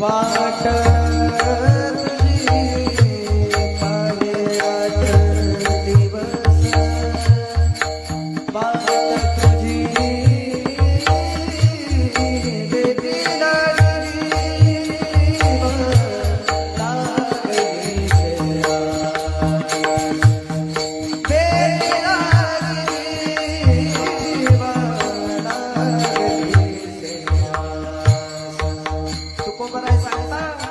वाट लागली सेवा. तुकोबराय सांगता